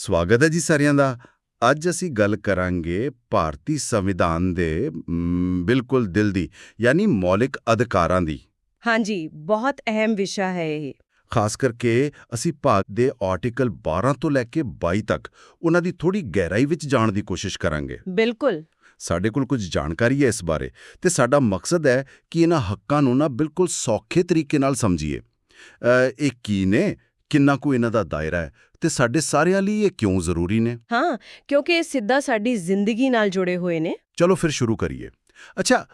ਸਵਾਗਤ ਹੈ ਜੀ ਸਾਰਿਆਂ ਦਾ। ਅੱਜ ਅਸੀਂ ਗੱਲ ਕਰਾਂਗੇ ਭਾਰਤੀ ਸੰਵਿਧਾਨ ਦੇ ਬਿਲਕੁਲ ਦਿਲ ਦੀ ਯਾਨੀ ਮੌਲਿਕ ਅਧਿਕਾਰਾਂ ਦੀ। ਹਾਂਜੀ ਬਹੁਤ ਅਹਿਮ ਵਿਸ਼ਾ ਹੈ ਇਹ। ਖਾਸ ਕਰਕੇ ਅਸੀਂ ਭਾਰਤ ਦੇ ਆਰਟੀਕਲ 12 ਤੋਂ ਲੈ ਕੇ 22 ਤੱਕ ਉਹਨਾਂ ਦੀ ਥੋੜੀ ਗਹਿਰਾਈ ਵਿੱਚ ਜਾਣ ਦੀ ਕੋਸ਼ਿਸ਼ ਕਰਾਂਗੇ। ਬਿਲਕੁਲ। ਸਾਡੇ ਕੋਲ ਕੁਝ ਜਾਣਕਾਰੀ ਹੈ ਇਸ ਬਾਰੇ ਤੇ ਸਾਡਾ ਮਕਸਦ ਹੈ ਕਿ ਇਹਨਾਂ ਹੱਕਾਂ ਨੂੰ ਨਾ ਬਿਲਕੁਲ ਸੌਖੇ ਤਰੀਕੇ ਨਾਲ ਸਮਝੀਏ। ਇਹ ਕੀ ਨੇ? ਕਿੰਨਾ ਕੁ ਇਹਨਾਂ ਦਾ ਦਾਇਰਾ ਹੈ? ਤੇ ਸਾਡੇ ਸਾਰਿਆਂ ਲਈ ਇਹ ਕਿਉਂ ਜ਼ਰੂਰੀ ਨੇ? ਹਾਂ ਕਿਉਂਕਿ ਇਹ ਸਿੱਧਾ ਸਾਡੀ ਜ਼ਿੰਦਗੀ ਨਾਲ ਜੁੜੇ ਹੋਏ ਨੇ। ਚਲੋ ਫਿਰ ਸ਼ੁਰੂ ਕਰੀਏ। ਅੱਛਾ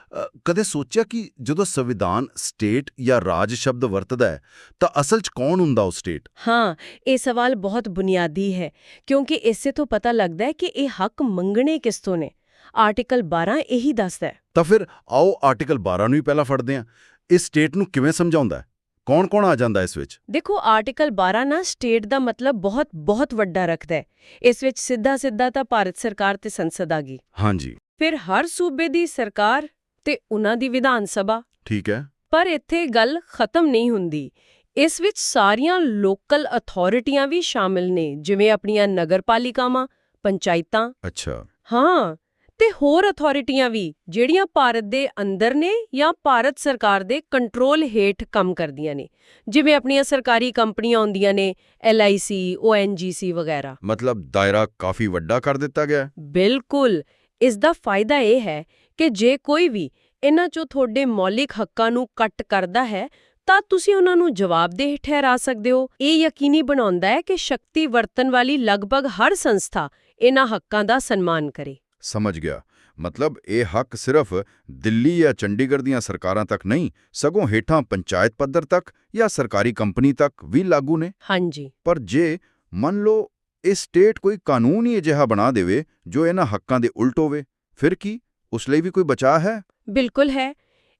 ਕਦੇ ਸੋਚਿਆ ਕਿ ਜਦੋਂ ਸੰਵਿਧਾਨ ਸਟੇਟ ਜਾਂ ਰਾਜ ਸ਼ਬਦ ਵਰਤਦਾ ਹੈ ਤਾਂ ਅਸਲ 'ਚ ਕੌਣ ਹੁੰਦਾ ਉਹ ਸਟੇਟ? ਹਾਂ ਇਹ ਸਵਾਲ ਬਹੁਤ ਬੁਨਿਆਦੀ ਹੈ ਕਿਉਂਕਿ ਇਸੇ ਤੋਂ ਪਤਾ ਲੱਗਦਾ ਹੈ ਕਿ ਇਹ ਹੱਕ ਮੰਗਣੇ ਕਿਸ ਤੋਂ ਨੇ। ਆਰਟੀਕਲ 12 ਇਹੀ ਦੱਸਦਾ ਹੈ। ਤਾਂ ਫਿਰ ਆਓ ਆਰਟੀਕਲ 12 ਨੂੰ ਹੀ ਪਹਿਲਾਂ ਫੜਦੇ ਹਾਂ। ਇਸ ਸਟੇਟ ਨੂੰ ਕਿਵੇਂ ਸਮਝਾਉਂਦਾ ਹੈ? ਕੌਣ-ਕੌਣ ਆ ਜਾਂਦਾ ਇਸ ਵਿੱਚ? ਦੇਖੋ ਆਰਟੀਕਲ 12 ਨਾ ਸਟੇਟ ਦਾ ਮਤਲਬ ਬਹੁਤ ਬਹੁਤ ਵੱਡਾ ਰੱਖਦਾ ਹੈ। ਇਸ ਵਿੱਚ ਸਿੱਧਾ ਸਿੱਧਾ ਤਾਂ ਭਾਰਤ ਸਰਕਾਰ ਤੇ ਸੰਸਦ ਆ ਗਈ। ਹਾਂਜੀ। ਫਿਰ ਹਰ ਸੂਬੇ ਦੀ ਸਰਕਾਰ ਤੇ ਉਹਨਾਂ ਦੀ ਵਿਧਾਨ ਸਭਾ। ਠੀਕ ਹੈ। ਪਰ ਇੱਥੇ ਗੱਲ ਖਤਮ ਨਹੀਂ ਹੁੰਦੀ। ਇਸ ਵਿੱਚ ਸਾਰੀਆਂ ਲੋਕਲ ਅਥਾਰਟੀਆਂ ਵੀ ਸ਼ਾਮਿਲ ਨੇ ਜਿਵੇਂ ਆਪਣੀਆਂ ਨਗਰਪਾਲਿਕਾਵਾਂ ਪੰਚਾਇਤਾਂ। ਅੱਛਾ। ਹਾਂ ਤੇ ਹੋਰ ਅਥਾਰਟੀਆਂ ਵੀ ਜਿਹੜੀਆਂ ਭਾਰਤ ਦੇ ਅੰਦਰ ਨੇ ਜਾਂ ਭਾਰਤ ਸਰਕਾਰ ਦੇ ਕੰਟਰੋਲ ਹੇਠ ਕੰਮ ਕਰਦੀਆਂ ਨੇ। ਜਿਵੇਂ ਆਪਣੀਆਂ ਸਰਕਾਰੀ ਕੰਪਨੀਆਂ ਹੁੰਦੀਆਂ ਨੇ LIC ONGC ਵਗੈਰਾ। ਮਤਲਬ ਦਾਇਰਾ ਕਾਫੀ ਵੱਡਾ ਕਰ ਦਿੱਤਾ ਗਿਆ। ਬਿਲਕੁਲ। ਇਸ ਦਾ ਫਾਇਦਾ ਇਹ ਹੈ ਕਿ ਜੇ ਕੋਈ ਵੀ ਇਹਨਾਂ ਚੋਂ ਤੁਹਾਡੇ ਮੌਲਿਕ ਹੱਕਾਂ ਨੂੰ ਕੱਟ ਕਰਦਾ ਹੈ ਤਾਂ ਤੁਸੀਂ ਉਹਨਾਂ ਨੂੰ ਜਵਾਬਦੇਹ ਠਹਿਰਾ ਸਕਦੇ ਹੋ। ਇਹ ਯਕੀਨੀ ਬਣਾਉਂਦਾ ਹੈ ਕਿ ਸ਼ਕਤੀ ਵਰਤਣ ਵਾਲੀ ਲਗਭਗ ਹਰ ਸੰਸਥਾ ਇਹਨਾਂ ਹੱਕਾਂ ਦਾ ਸਨਮਾਨ ਕਰੇ। ਸਮਝ ਗਿਆ। ਮਤਲਬ ਇਹ ਹੱਕ ਸਿਰਫ ਦਿੱਲੀ ਜਾਂ ਚੰਡੀਗੜ੍ਹ ਦੀਆਂ ਸਰਕਾਰਾਂ ਤੱਕ ਨਹੀਂ ਸਗੋਂ ਹੇਠਾਂ ਪੰਚਾਇਤ ਪੱਧਰ ਤੱਕ ਜਾਂ ਸਰਕਾਰੀ ਕੰਪਨੀ ਤੱਕ ਵੀ ਲਾਗੂ ਨੇ। ਹਾਂਜੀ। ਪਰ ਜੇ ਮੰਨ ਲਓ ਇਹ ਸਟੇਟ ਕੋਈ ਕਾਨੂੰਨ ਹੀ ਅਜਿਹਾ ਬਣਾ ਦੇਵੇ ਜੋ ਇਹਨਾਂ ਹੱਕਾਂ ਦੇ ਉਲਟ ਹੋਵੇ ਫਿਰ ਕੀ? ਉਸ ਲਈ ਵੀ ਕੋਈ ਬਚਾਅ ਹੈ? ਬਿਲਕੁਲ ਹੈ।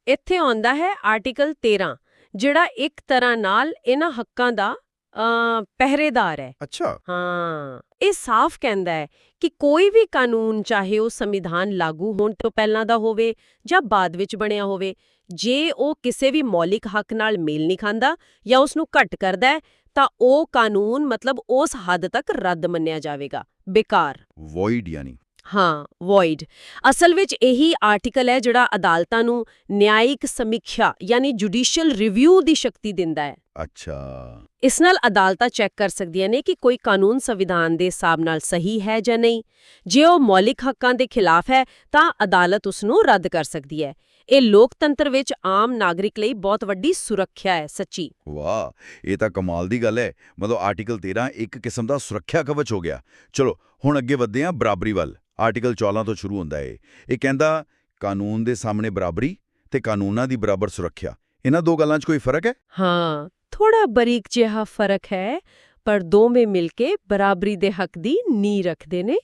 ਇੱਥੇ ਆਉਂਦਾ ਹੈ ਆਰਟੀਕਲ 13 ਜਿਹੜਾ ਇੱਕ ਤਰ੍ਹਾਂ ਨਾਲ ਇਹਨਾਂ ਹੱਕਾਂ ਦਾ ਪਹਿਰੇਦਾਰ ਹੈ। ਅੱਛਾ। ਹਾਂ। ਇਹ ਸਾਫ਼ ਕਹਿੰਦਾ ਹੈ ਕਿ ਕੋਈ ਵੀ ਕਾਨੂੰਨ, ਚਾਹੇ ਉਹ ਸੰਵਿਧਾਨ ਲਾਗੂ ਹੋਣ ਤੋਂ ਪਹਿਲਾਂ ਦਾ ਹੋਵੇ ਜਾਂ ਬਾਅਦ ਵਿੱਚ ਬਣਿਆ ਹੋਵੇ, ਜੇ ਉਹ ਕਿਸੇ ਵੀ ਮੌਲਿਕ ਹੱਕ ਨਾਲ ਮੇਲ ਨਹੀਂ ਖਾਂਦਾ ਜਾਂ ਉਸ ਨੂੰ ਘੱਟ ਕਰਦਾ ਹੈ, ਤਾਂ ਉਹ ਕਾਨੂੰਨ ਮਤਲਬ ਉਸ ਹੱਦ ਤੱਕ ਰੱਦ ਮੰਨਿਆ ਜਾਵੇਗਾ। ਬੇਕਾਰ। ਵੋਇਡ ਯਾਨੀ ਹਾਂ ਵੋਇਡ ਅਸਲ ਵਿੱਚ ਇਹੀ ਆਰਟੀਕਲ ਹੈ ਜਿਹੜਾ ਅਦਾਲਤਾਂ ਨੂੰ ਨਿਆਇਕ ਸਮੀਖਿਆ ਯਾਨੀ ਜੁਡੀਸ਼ੀਅਲ ਰਿਵਿਊ ਦੀ ਸ਼ਕਤੀ ਦਿੰਦਾ ਹੈ। ਅੱਛਾ। ਇਸ ਨਾਲ ਅਦਾਲਤਾਂ ਚੈੱਕ ਕਰ ਸਕਦੀਆਂ ਨੇ ਕਿ ਕੋਈ ਕਾਨੂੰਨ ਸੰਵਿਧਾਨ ਦੇ ਹਿਸਾਬ ਨਾਲ ਸਹੀ ਹੈ ਜਾਂ ਨਹੀਂ। ਜੇ ਉਹ ਮੌਲਿਕ ਹੱਕਾਂ ਦੇ ਖਿਲਾਫ ਹੈ ਤਾਂ ਅਦਾਲਤ ਉਸ ਨੂੰ ਰੱਦ ਕਰ ਸਕਦੀ ਹੈ। ਇਹ ਲੋਕਤੰਤਰ ਵਿੱਚ ਆਮ ਨਾਗਰਿਕ ਲਈ ਬਹੁਤ ਵੱਡੀ ਸੁਰੱਖਿਆ ਹੈ ਸੱਚੀ। ਵਾਹ ਇਹ ਤਾਂ ਕਮਾਲ ਦੀ ਗੱਲ ਹੈ। ਮਤਲਬ ਆਰਟੀਕਲ 13 ਇੱਕ ਕਿਸਮ ਦਾ ਸੁਰੱਖਿਆ ਕਵਚ ਹੋ ਗਿਆ। ਚਲੋ ਹੁਣ ਅੱਗੇ ਵਧਦੇ ਹਾਂ ਬਰਾਬਰੀ ਵੱਲ। ਆਰਟੀਕਲ 14 ਤੋਂ ਸ਼ੁਰੂ ਹੁੰਦਾ ਹੈ ਇਹ ਕਹਿੰਦਾ ਕਾਨੂੰਨ ਦੇ ਸਾਹਮਣੇ ਬਰਾਬਰੀ ਤੇ ਕਾਨੂੰਨਾਂ ਦੀ ਬਰਾਬਰ ਸੁਰੱਖਿਆ। ਇਹਨਾਂ ਦੋ ਗੱਲਾਂ 'ਚ ਕੋਈ ਫ਼ਰਕ ਹੈ? ਹਾਂ ਥੋੜਾ ਬਰੀਕ ਜਿਹਾ ਫ਼ਰਕ ਹੈ ਪਰ ਦੋਵੇਂ ਮਿਲ ਕੇ ਬਰਾਬਰੀ ਦੇ ਹੱਕ ਦੀ ਨੀਂਹ ਰੱਖਦੇ ਨੇ।